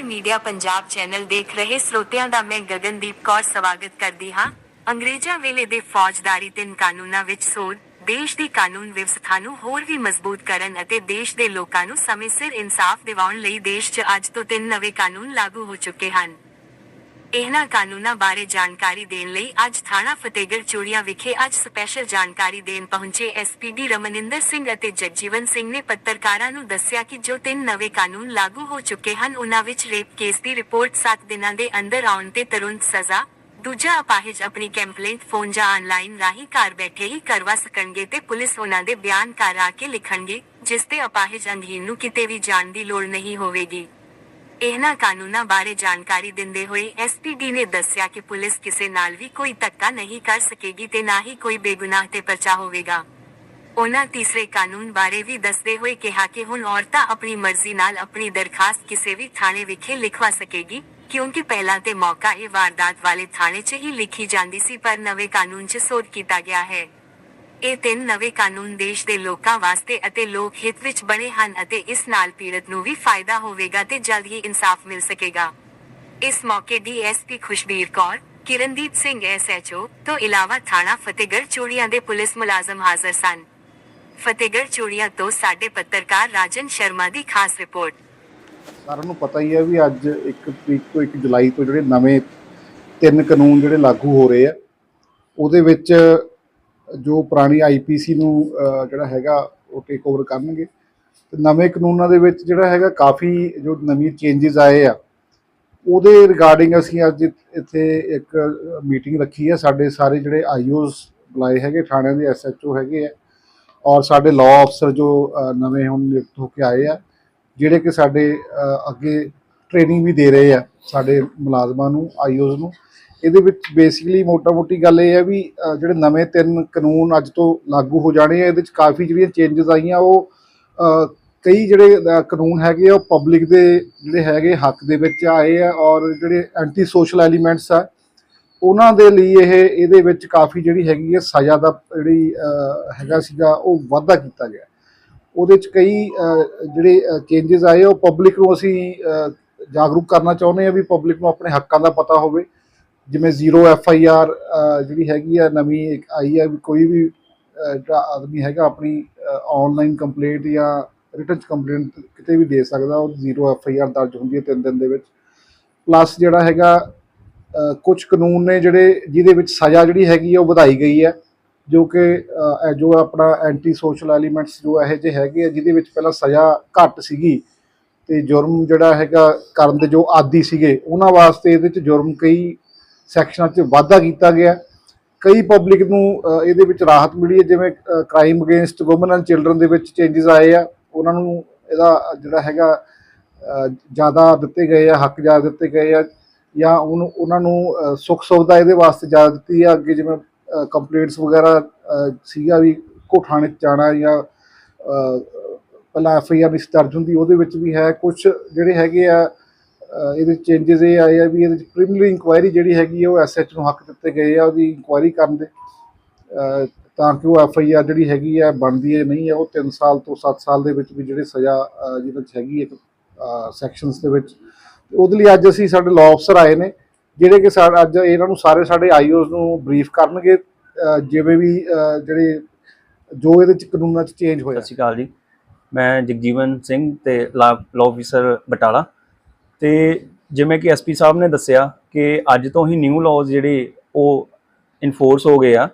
ਖਬਰ media Punjab channel ਦੇਖ ਰਹੇ ਸਰੋਤਿਆਂ ਦਾ ਮੈਂ ਗਗਨਦੀਪ ਕੌਰ ਸਵਾਗਤ ਕਰਦੀ ਹਾਂ। ਅੰਗਰੇਜ਼ਾਂ ਵੇਲੇ ਦੇ ਫੌਜਦਾਰੀ ਤਿੰਨ ਕਾਨੂੰਨਾਂ ਵਿੱਚ ਸੋਧ, ਦੇਸ਼ ਦੀ ਕਾਨੂੰਨ ਵਿਵਸਥਾ ਨੂੰ ਹੋਰ ਵੀ ਮਜ਼ਬੂਤ ਕਰਨ ਅਤੇ ਦੇਸ਼ ਦੇ ਲੋਕਾਂ ਨੂੰ ਸਮੇਂ ਸਿਰ ਇਨਸਾਫ ਦਿਵਾਉਣ ਲਈ ਦੇਸ਼ 'ਚ ਅੱਜ ਤੋਂ ਤਿੰਨ ਨਵੇਂ ਕਾਨੂੰਨ ਲਾਗੂ ਹੋ ਚੁੱਕੇ ਹਨ। ਇਹਨਾਂ ਕਾਨੂੰਨਾਂ ਬਾਰੇ ਜਾਣਕਾਰੀ ਦੇਣ ਲਈ ਅੱਜ ਥਾਣਾ ਫਤਿਹਗੜ੍ਹ ਚੂੜੀਆਂ ਵਿਖੇ ਅੱਜ ਸਪੈਸ਼ਲ ਜਾਣਕਾਰੀ ਦੇਣ ਪਹੁੰਚੇ ਐਸਪੀਡੀ ਰਮਨਿੰਦਰ ਸਿੰਘ ਅਤੇ ਜਗਜੀਵਨ ਸਿੰਘ ਨੇ ਪੱਤਰਕਾਰਾਂ ਨੂੰ ਦੱਸਿਆ ਕਿ ਜੋ ਤਿੰਨ ਨਵੇਂ ਕਾਨੂੰਨ ਲਾਗੂ ਹੋ ਚੁੱਕੇ ਹਨ ਉਨ੍ਹਾਂ ਵਿੱਚ ਰੇਪ ਕੇਸ ਦੀ ਰਿਪੋਰਟ 7 ਦਿਨਾਂ ਦੇ ਅੰਦਰ ਆਉਣ ਤੇ ਤੁਰੰਤ ਸਜ਼ਾ, ਦੂਜਾ ਅਪਾਹਿਜ ਆਪਣੀ ਕੰਪਲੇਂਟ ਫੋਨ ਜਾਂ ਆਨਲਾਈਨ ਰਾਹੀਂ ਘਰ ਬੈਠੇ ਹੀ ਕਰਵਾ ਸਕਣਗੇ ਤੇ ਪੁਲਿਸ ਉਹਨਾਂ ਦੇ ਬਿਆਨ ਘਰ ਆ ਕੇ ਲਿਖਣਗੇ, ਜਿਸ ਤੇ ਅਪਾਹਿਜ ਅੰਧਹੀਨ ਨੂੰ ਕਿਤੇ ਵੀ ਜਾਣ ਦੀ ਲੋੜ ਨਹੀਂ ਹੋਵੇਗੀ। ਇਹਨਾਂ ਕਾਨੂੰਨਾਂ ਬਾਰੇ ਜਾਣਕਾਰੀ ਦਿੰਦੇ ਹੋਏ ਐਸਪੀਡੀ ਨੇ ਦੱਸਿਆ ਕਿ ਪੁਲਿਸ ਕਿਸੇ ਨਾਲ ਵੀ ਕੋਈ ਧੱਕਾ ਨਹੀਂ ਕਰ ਸਕੇਗੀ ਤੇ ਨਾ ਹੀ ਕੋਈ ਬੇਗੁਨਾਹ ਤੇ ਪਰਚਾ ਹੋਵੇਗਾ। ਉਹਨਾਂ ਤੀਸਰੇ ਕਾਨੂੰਨ ਬਾਰੇ ਵੀ ਦੱਸਦੇ ਹੋਏ ਕਿਹਾ ਕਿ ਹੁਣ ਔਰਤਾਂ ਆਪਣੀ ਮਰਜ਼ੀ ਨਾਲ ਆਪਣੀ ਦਰਖਾਸਤ ਕਿਸੇ ਵੀ ਥਾਣੇ ਵਿਖੇ ਲਿਖਵਾ ਸਕੇਗੀ, ਕਿਉਂਕਿ ਪਹਿਲਾਂ ਤੇ ਮੌਕਾ ਇਹ ਵਾਰਦਾਤ ਵਾਲੇ ਥਾਣੇ 'ਚ ਹੀ ਲਿਖੀ ਜਾਂਦੀ ਸੀ, ਪਰ ਨਵੇਂ ਕਾਨੂੰਨ 'ਚ ਸੋਧ ਕੀਤਾ ਗਿਆ ਹੈ। ਇਹ ਤਿੰਨ ਨਵੇਂ ਕਾਨੂੰਨ ਦੇਸ਼ ਦੇ ਲੋਕਾਂ ਵਾਸਤੇ ਅਤੇ ਲੋਕ ਹਿੱਤ ਵਿੱਚ ਬਣੇ ਹਨ ਅਤੇ ਇਸ ਨਾਲ ਪੀੜਤ ਨੂੰ ਵੀ ਫਾਇਦਾ ਹੋਵੇਗਾ ਤੇ ਜਲਦ ਹੀ ਇਨਸਾਫ ਮਿਲ ਸਕੇਗਾ। ਇਸ ਮੌਕੇ ਡੀਐਸਪੀ ਖੁਸ਼ਬੀਰ ਕੌਰ, ਕਿਰਨਦੀਪ ਸਿੰਘ ਐਸਐਚਓ ਤੋਂ ਇਲਾਵਾ ਥਾਣਾ ਫਤਿਹਗੜ੍ਹ ਚੂੜੀਆਂ ਦੇ ਪੁਲਿਸ ਮੁਲਾਜ਼ਮ ਹਾਜ਼ਰ ਸਨ। ਫਤਿਹਗੜ੍ਹ ਚੂੜੀਆਂ ਤੋਂ ਸਾਡੇ ਪੱਤਰਕਾਰ ਰਾਜਨ ਸ਼ਰਮਾ ਦੀ ਖਾਸ ਰਿਪੋਰਟ। ਸਾਰਿਆਂ ਨੂੰ ਪਤਾ ਹੀ ਹੈ ਵੀ ਅੱਜ 1 ਤਰੀਕ ਤੋਂ 1 ਜੁਲਾਈ ਤੋਂ ਜਿਹੜੇ ਨਵੇਂ ਤਿੰਨ ਕਾਨੂੰਨ ਜਿਹੜੇ ਲਾਗੂ ਹੋ ਰਹੇ ਆ, ਉਹਦੇ ਵਿੱਚ ਜੋ ਪੁਰਾਣੀ ਆਈਪੀਸੀ ਨੂੰ ਜਿਹੜਾ ਹੈਗਾ, ਉਹ ਟੇਕ ਓਵਰ ਕਰਨਗੇ। ਤੇ ਨਵੇਂ ਕਾਨੂੰਨਾਂ ਦੇ ਵਿੱਚ ਜਿਹੜਾ ਹੈਗਾ, ਕਾਫੀ ਜੋ ਨਵੀਂ ਚੇਂਜਸ ਆਏ ਆ, ਉਹਦੇ ਰਿਗਾਰਡਿੰਗ ਅਸੀਂ ਅੱਜ ਇੱਥੇ ਇੱਕ ਮੀਟਿੰਗ ਰੱਖੀ ਹੈ ਸਾਡੇ ਸਾਰੇ ਜਿਹੜੇ ਆਈਓਸ ਬੁਲਾਏ ਹੈਗੇ, ਥਾਣਿਆਂ ਦੇ ਐਸਐਚਓ ਹੈਗੇ ਆ, ਔਰ ਸਾਡੇ ਲਾਅ ਅਫਸਰ ਜੋ ਨਵੇਂ ਹੁਣ ਨਿਯੁਕਤ ਹੋ ਕੇ ਆਏ ਆ, ਜਿਹੜੇ ਕਿ ਸਾਡੇ ਅੱਗੇ ਟ੍ਰੇਨਿੰਗ ਵੀ ਦੇ ਰਹੇ ਆ, ਸਾਡੇ ਮੁਲਾਜ਼ਮਾਂ ਨੂੰ ਆਈਓਜ਼ ਨੂੰ। ਇਹਦੇ ਵਿੱਚ ਬੇਸਿਕਲੀ ਮੋਟਾ-ਮੋਟੀ ਗੱਲ ਇਹ ਹੈ ਵੀ ਜਿਹੜੇ ਨਵੇਂ ਤਿੰਨ ਕਾਨੂੰਨ ਅੱਜ ਤੋਂ ਲਾਗੂ ਹੋ ਜਾਣੇ ਆ, ਇਹਦੇ ਵਿੱਚ ਕਾਫੀ ਜਿਹੜੀਆਂ ਚੇਂਜਸ ਆਈਆਂ, ਉਹ ਕਈ ਜਿਹੜੇ ਕਾਨੂੰਨ ਹੈਗੇ ਆ, ਉਹ ਪਬਲਿਕ ਦੇ ਜਿਹੜੇ ਹੈਗੇ ਹੱਕ ਦੇ ਵਿੱਚ ਆਏ ਆ ਔਰ ਜਿਹੜੇ ਐਂਟੀ ਸੋਸ਼ਲ ਐਲੀਮੈਂਟਸ ਆ, ਉਹਨਾਂ ਦੇ ਲਈ ਇਹ, ਇਹਦੇ ਵਿੱਚ ਕਾਫੀ ਜਿਹੜੀ ਹੈਗੀ ਹੈ ਸਜ਼ਾ ਦਾ ਜਿਹੜੀ ਹੈਗਾ ਸੀਗਾ, ਉਹ ਵਾਧਾ ਕੀਤਾ ਗਿਆ। ਉਹਦੇ ਚ ਕਈ ਜਿਹੜੇ ਚੇਂਜਸ ਆਏ, ਉਹ ਪਬਲਿਕ ਨੂੰ ਅਸੀਂ ਜਾਗਰੂਕ ਕਰਨਾ ਚਾਹੁੰਦੇ ਆ ਵੀ ਪਬਲਿਕ ਨੂੰ ਆਪਣੇ ਹੱਕਾਂ ਦਾ ਪਤਾ ਹੋਵੇ। ਜਿਵੇਂ ਜ਼ੀਰੋ ਐਫ ਆਈ ਆਰ ਜਿਹੜੀ ਹੈਗੀ ਆ ਨਵੀਂ ਇੱਕ ਆਈ ਆ ਵੀ ਕੋਈ ਵੀ ਜਿਹੜਾ ਆਦਮੀ ਹੈਗਾ ਆਪਣੀ ਆਨਲਾਈਨ ਕੰਪਲੇਂਟ ਜਾਂ ਰਿਟਨ ਕੰਪਲੇਂਟ ਕਿਤੇ ਵੀ ਦੇ ਸਕਦਾ ਉਹ ਜ਼ੀਰੋ ਐਫ ਆਈ ਆਰ ਦਰਜ ਹੁੰਦੀ ਹੈ ਤਿੰਨ ਦਿਨ ਦੇ ਵਿੱਚ। ਪਲੱਸ ਜਿਹੜਾ ਹੈਗਾ ਅ, ਕੁਝ ਕਾਨੂੰਨ ਨੇ ਜਿਹੜੇ ਜਿਹਦੇ ਵਿੱਚ ਸਜ਼ਾ ਜਿਹੜੀ ਹੈਗੀ ਆ ਉਹ ਵਧਾਈ ਗਈ ਹੈ ਜੋ ਕਿ ਜੋ ਆਪਣਾ ਐਂਟੀ ਸੋਸ਼ਲ ਐਲੀਮੈਂਟਸ ਜੋ ਇਹੋ ਜਿਹੇ ਹੈਗੇ ਆ ਜਿਹਦੇ ਵਿੱਚ ਪਹਿਲਾਂ ਸਜ਼ਾ ਘੱਟ ਸੀਗੀ ਤੇ ਜੁਰਮ ਜਿਹੜਾ ਹੈਗਾ ਕਰਨ ਦੇ ਜੋ ਆਦੀ ਸੀਗੇ ਉਹਨਾਂ ਵਾਸਤੇ ਇਹਦੇ ਚ ਜੁਰਮ ਕਈ ਸੈਕਸ਼ਨਾਂ 'ਚ ਵਾਧਾ ਕੀਤਾ ਗਿਆ। ਕਈ ਪਬਲਿਕ ਨੂੰ ਇਹਦੇ ਵਿੱਚ ਰਾਹਤ ਮਿਲੀ ਹੈ, ਜਿਵੇਂ crime against women and children ਦੇ ਵਿੱਚ ਚੇਂਜਸ ਆਏ ਆ। ਉਹਨਾਂ ਨੂੰ ਇਹਦਾ ਜਿਹੜਾ ਹੈਗਾ ਜ਼ਿਆਦਾ ਦਿੱਤੇ ਗਏ ਆ, ਹੱਕ ਜ਼ਿਆਦਾ ਦਿੱਤੇ ਗਏ ਆ, ਜਾਂ ਉਹਨਾਂ ਨੂੰ ਸੁੱਖ ਸੁਵਿਧਾ ਇਹਦੇ ਵਾਸਤੇ ਜ਼ਿਆਦਾ ਦਿੱਤੀ ਆ। ਅੱਗੇ ਜਿਵੇਂ ਕੰਪਲੇਂਟਸ ਵਗੈਰਾ ਸੀਗਾ ਵੀ ਕੋਠਾਣੇ 'ਚ ਜਾਣਾ ਜਾਂ ਪਹਿਲਾਂ ਐਫ ਆਈ ਆਰ ਦਰਜ ਹੁੰਦੀ, ਉਹਦੇ ਵਿੱਚ ਵੀ ਹੈ। ਕੁਝ ਜਿਹੜੇ ਹੈਗੇ ਆ ਇਹਦੇ ਚੇਂਜਸ ਇਹ ਆਏ ਆ ਵੀ ਇਹਦੇ ਵਿੱਚ ਪ੍ਰੀਮਿਨਰੀ ਇਨਕੁਆਇਰੀ ਜਿਹੜੀ ਹੈਗੀ ਆ ਉਹ ਐਸਐਚ ਨੂੰ ਹੱਕ ਦਿੱਤੇ ਗਏ ਆ ਉਹਦੀ ਇਨਕੁਆਇਰੀ ਕਰਨ ਦੇ। ਤਾਂ ਕਿ ਉਹ ਐਫ ਆਈ ਆਰ ਜਿਹੜੀ ਹੈਗੀ ਆ ਬਣਦੀ ਹੈ ਨਹੀਂ ਹੈ ਉਹ 3 ਸਾਲ ਤੋਂ 7 ਸਾਲ ਦੇ ਵਿੱਚ ਵੀ ਜਿਹੜੇ ਸਜ਼ਾ ਜਿਹਦੇ 'ਚ ਹੈਗੀ ਇੱਕ ਸੈਕਸ਼ਨਸ ਦੇ ਵਿੱਚ। ਤੇ ਉਹਦੇ ਲਈ ਅੱਜ ਅਸੀਂ ਸਾਡੇ ਲਾਅ ਅਫਸਰ ਆਏ ਨੇ, ਜਿਹੜੇ ਕਿ ਸਾ- ਅੱਜ ਇਹਨਾਂ ਨੂੰ ਸਾਰੇ ਸਾਡੇ ਆਈਓਸ ਨੂੰ ਬਰੀਫ ਕਰਨਗੇ ਜਿਵੇਂ ਵੀ ਜਿਹੜੇ ਜੋ ਇਹਦੇ ਚ ਕਾਨੂੰਨਾਂ ਚ ਚੇਂਜ ਹੋਇਆ। ਸਤਿ ਸ਼੍ਰੀ ਅਕਾਲ ਜੀ। ਮੈਂ ਜਗਜੀਵਨ ਸਿੰਘ ਤੇ ਲਾ ਆਫੀਸਰ ਬਟਾਲਾ। ਤੇ ਜਿਵੇਂ ਕਿ ਐਸਪੀ ਸਾਹਿਬ ਨੇ ਦੱਸਿਆ ਕਿ ਅੱਜ ਤੋਂ ਹੀ ਨਿਊ ਲਾਜ਼ ਜਿਹੜੇ ਉਹ ਇਨਫੋਰਸ ਹੋ ਗਏ ਆ।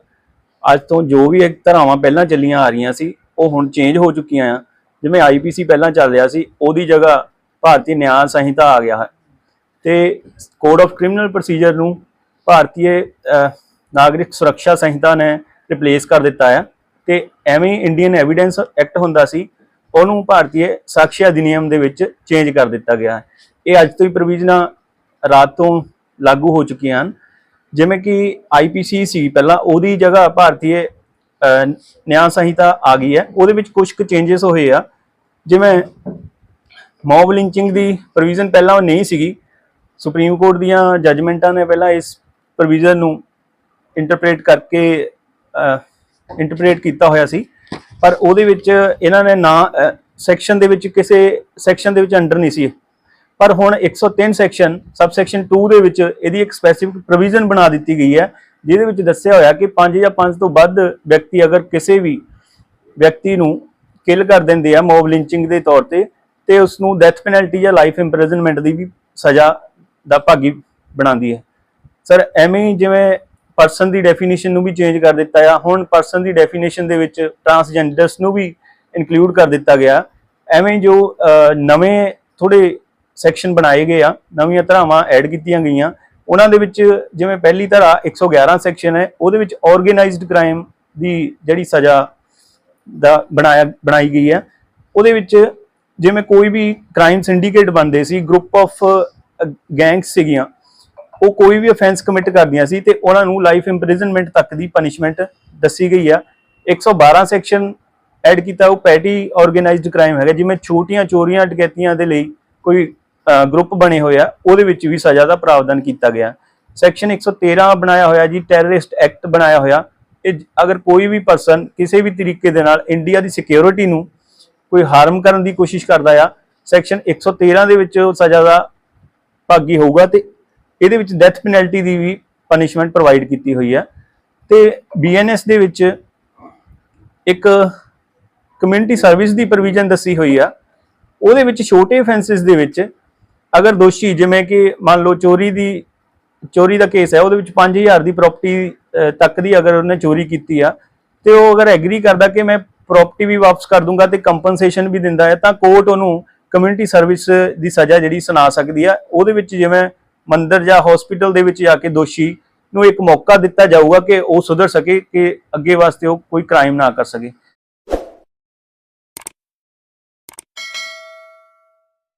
ਅੱਜ ਤੋਂ ਜੋ ਵੀ ਇੱਕ ਧਾਰਾਵਾਂ ਪਹਿਲਾਂ ਚੱਲੀਆਂ ਆ ਰਹੀਆਂ ਸੀ, ਉਹ ਹੁਣ ਚੇਂਜ ਹੋ ਚੁੱਕੀਆਂ ਆ। ਜਿਵੇਂ ਆਈਪੀਸੀ ਪਹਿਲਾਂ ਚੱਲ ਰਿਹਾ ਸੀ, ਉਹਦੀ ਜਗ੍ਹਾ ਭਾਰਤੀ ਨਿਆਂ ਸੰਹਿਤਾ ਆ ਗਿਆ ਹੈ। ਤੇ ਕੋਡ ਆਫ ਕ੍ਰਿਮੀਨਲ ਪ੍ਰੋਸੀਜਰ ਨੂੰ ਭਾਰਤੀ ਨਾਗਰਿਕ ਸੁਰੱਖਿਆ ਸੰਹਿਤਾ ਨੇ ਰਿਪਲੇਸ ਕਰ ਦਿੱਤਾ ਹੈ ਤੇ ਐਵੇਂ ਇੰਡੀਅਨ ਐਵੀਡੈਂਸ ਐਕਟ ਹੁੰਦਾ ਸੀ, ਉਹਨੂੰ ਭਾਰਤੀ ਸਾਕਸ਼ੀ ਅਧਿਨਿਯਮ ਦੇ ਵਿੱਚ ਚੇਂਜ ਕਰ ਦਿੱਤਾ ਗਿਆ ਹੈ। ਇਹ ਅੱਜ ਤੋਂ ਹੀ ਪ੍ਰੋਵੀਜ਼ਨਾਂ ਰਾਤ ਤੋਂ ਲਾਗੂ ਹੋ ਚੁੱਕੀਆਂ ਹਨ। ਜਿਵੇਂ ਕਿ ਆਈਪੀਸੀ ਸੀ ਪਹਿਲਾਂ ਉਹਦੀ ਜਗ੍ਹਾ ਭਾਰਤੀ ਨਿਆਂ ਸੰਹਿਤਾ ਆ ਗਈ ਹੈ। ਉਹਦੇ ਵਿੱਚ ਕੁਝ ਕੁ ਚੇਂਜਸ ਹੋਏ ਆ। ਜਿਵੇਂ ਮੌਬ ਲਿੰਚਿੰਗ ਦੀ ਪ੍ਰੋਵੀਜ਼ਨ ਪਹਿਲਾਂ ਉਹ ਨਹੀਂ ਸੀਗੀ। ਸੁਪਰੀਮ ਕੋਰਟ ਦੀਆਂ ਜੱਜਮੈਂਟਾਂ ਨੇ ਪਹਿਲਾਂ ਇਸ ਪ੍ਰੋਵੀਜ਼ਨ ਨੂੰ ਇੰਟਰਪ੍ਰੀਟ ਕਰਕੇ ਇੰਟਰਪ੍ਰੀਟ ਕੀਤਾ ਹੋਇਆ ਸੀ। ਪਰ ਉਹਦੇ ਵਿੱਚ ਇਹਨਾਂ ਨੇ ਨਾ ਸੈਕਸ਼ਨ ਦੇ ਵਿੱਚ ਕਿਸੇ ਸੈਕਸ਼ਨ ਦੇ ਵਿੱਚ ਅੰਡਰ ਨਹੀਂ ਸੀ। ਪਰ ਹੁਣ 103 ਸੈਕਸ਼ਨ ਸਬ ਸੈਕਸ਼ਨ 2 ਦੇ ਵਿੱਚ ਇਹਦੀ ਇੱਕ ਸਪੈਸੀਫਿਕ ਪ੍ਰੋਵੀਜ਼ਨ ਬਣਾ ਦਿੱਤੀ ਗਈ ਹੈ, ਜਿਹਦੇ ਵਿੱਚ ਦੱਸਿਆ ਹੋਇਆ ਕਿ 5 ਜਾਂ 5 ਤੋਂ ਵੱਧ ਵਿਅਕਤੀ ਅਗਰ ਕਿਸੇ ਵੀ ਵਿਅਕਤੀ ਨੂੰ ਕਿਲ ਕਰ ਦਿੰਦੇ ਆ ਮੌਬ ਲਿੰਚਿੰਗ ਦੇ ਤੌਰ ਤੇ ਤੇ ਉਸ ਨੂੰ ਡੈਥ ਪੈਨਲਟੀ ਜਾਂ ਲਾਈਫ ਇੰਪ੍ਰਿਜ਼ਨਮੈਂਟ ਦੀ ਵੀ ਸਜ਼ਾ ਦਾ ਭਾਗੀ ਬਣਾਉਂਦੀ ਹੈ। ਸਰ ਐਵੇਂ ਹੀ ਜਿਵੇਂ ਪਰਸਨ ਦੀ ਡੈਫੀਨੇਸ਼ਨ ਨੂੰ ਵੀ ਚੇਂਜ ਕਰ ਦਿੱਤਾ ਆ, ਹੁਣ ਪਰਸਨ ਦੀ ਡੈਫੀਨੇਸ਼ਨ ਦੇ ਵਿੱਚ ਟਰਾਂਸਜੈਂਡਰਸ ਨੂੰ ਵੀ ਇਨਕਲੂਡ ਕਰ ਦਿੱਤਾ ਗਿਆ, ਐਵੇਂ ਜੋ ਨਵੇਂ ਥੋੜੇ ਸੈਕਸ਼ਨ ਬਣਾਏ ਗਏ ਆ, ਨਵੀਆਂ ਧਾਰਾਵਾਂ ਐਡ ਕੀਤੀਆਂ ਗਈਆਂ। ਉਹਨਾਂ ਦੇ ਵਿੱਚ ਜਿਵੇਂ ਪਹਿਲੀ ਧਾਰਾ 111 ਸੈਕਸ਼ਨ ਹੈ, ਉਹਦੇ ਵਿੱਚ ਆਰਗੇਨਾਈਜ਼ਡ ਕ੍ਰਾਈਮ ਦੀ ਜਿਹੜੀ ਸਜ਼ਾ ਦਾ ਬਣਾਇਆ, ਬਣਾਈ ਗਈ ਹੈ। ਉਹਦੇ ਵਿੱਚ ਜਿਵੇਂ ਕੋਈ ਵੀ ਕ੍ਰਾਈਮ ਸਿੰਡੀਕੇਟ ਬਣਦੇ ਸੀ ਗਰੁੱਪ ਆਫ ਗੈਂਗਸ ਸੀਗੀਆਂ, ਉਹ ਕੋਈ ਵੀ ਅਫੈਂਸ ਕਮਿਟ ਕਰਦੀਆਂ ਸੀ ਤੇ ਉਹਨਾਂ ਨੂੰ ਲਾਈਫ ਇੰਪ੍ਰਿਜ਼ਨਮੈਂਟ ਤੱਕ ਦੀ ਪਨਿਸ਼ਮੈਂਟ ਦੱਸੀ ਗਈ ਆ। 112 ਸੈਕਸ਼ਨ ਐਡ ਕੀਤਾ, ਉਹ ਪੈਟੀ ਆਰਗੇਨਾਈਜ਼ਡ ਕ੍ਰਾਈਮ ਹੈਗਾ, ਜਿਵੇਂ ਛੋਟੀਆਂ ਚੋਰੀਆਂ ਡਕੈਤੀਆਂ ਦੇ ਲਈ ਕੋਈ ਗਰੁੱਪ ਬਣੇ ਹੋਏ ਆ, ਉਹਦੇ ਵਿੱਚ ਵੀ ਸਜ਼ਾ ਦਾ ਪ੍ਰਾਵਧਾਨ ਕੀਤਾ ਗਿਆ। ਸੈਕਸ਼ਨ 113 ਬਣਾਇਆ ਹੋਇਆ ਜੀ ਟੈਰਰਿਸਟ ਐਕਟ ਬਣਾਇਆ ਹੋਇਆ। ਇਹ ਅਗਰ ਕੋਈ ਵੀ ਪਰਸਨ ਕਿਸੇ ਵੀ ਤਰੀਕੇ ਦੇ ਨਾਲ ਇੰਡੀਆ ਦੀ ਸਿਕਿਉਰਿਟੀ ਨੂੰ ਕੋਈ ਹਾਰਮ ਕਰਨ ਦੀ ਕੋਸ਼ਿਸ਼ ਕਰਦਾ ਆ ਸੈਕਸ਼ਨ 113 ਦੇ ਵਿੱਚ ਸਜ਼ਾ ਦਾ ਭਾਗੀ ਹੋਊਗਾ ਤੇ ਇਹਦੇ ਵਿੱਚ ਡੈਥ ਪੈਨਲਟੀ ਦੀ ਵੀ ਪਨਿਸ਼ਮੈਂਟ ਪ੍ਰੋਵਾਈਡ ਕੀਤੀ ਹੋਈ ਹੈ ਤੇ ਬੀਐਨਐਸ ਦੇ ਵਿੱਚ ਇੱਕ ਕਮਿਊਨਿਟੀ ਸਰਵਿਸ ਦੀ ਪ੍ਰੋਵੀਜ਼ਨ ਦੱਸੀ ਹੋਈ ਆ। ਉਹਦੇ ਵਿੱਚ ਛੋਟੇ ਅਫੈਂਸਸ ਦੇ ਵਿੱਚ ਅਗਰ ਦੋਸ਼ੀ ਜਿਵੇਂ ਕਿ ਮੰਨ ਲਓ ਚੋਰੀ ਦੀ, ਚੋਰੀ ਦਾ ਕੇਸ ਹੈ, ਉਹਦੇ ਵਿੱਚ 5000 ਦੀ ਪ੍ਰਾਪਰਟੀ ਤੱਕ ਦੀ ਅਗਰ ਉਹਨੇ ਚੋਰੀ ਕੀਤੀ ਆ, ਤੇ ਉਹ ਅਗਰ ਐਗਰੀ ਕਰਦਾ ਕਿ ਮੈਂ ਪ੍ਰਾਪਰਟੀ ਵੀ ਵਾਪਸ ਕਰ ਦੂੰਗਾ ਤੇ ਕੰਪਨਸੇਸ਼ਨ ਵੀ ਦਿੰਦਾ ਹੈ, ਤਾਂ ਕੋਰਟ ਉਹਨੂੰ ਕਮਿਊਨਿਟੀ ਸਰਵਿਸ ਦੀ ਸਜ਼ਾ ਜਿਹੜੀ ਸੁਣਾ ਸਕਦੀ ਆ। ਉਹਦੇ ਵਿੱਚ ਜਿਵੇਂ ਮੰਦਰ ਜਾਂ ਹਸਪੀਟਲ ਦੇ ਵਿੱਚ ਜਾ ਕੇ ਦੋਸ਼ੀ ਨੂੰ ਇੱਕ ਮੌਕਾ ਦਿੱਤਾ ਜਾਊਗਾ ਕਿ ਉਹ ਸੁਧਰ ਸਕੇ, ਕਿ ਅੱਗੇ ਵਾਸਤੇ ਉਹ ਕੋਈ ਕ੍ਰਾਈਮ ਨਾ ਕਰ ਸਕੇ।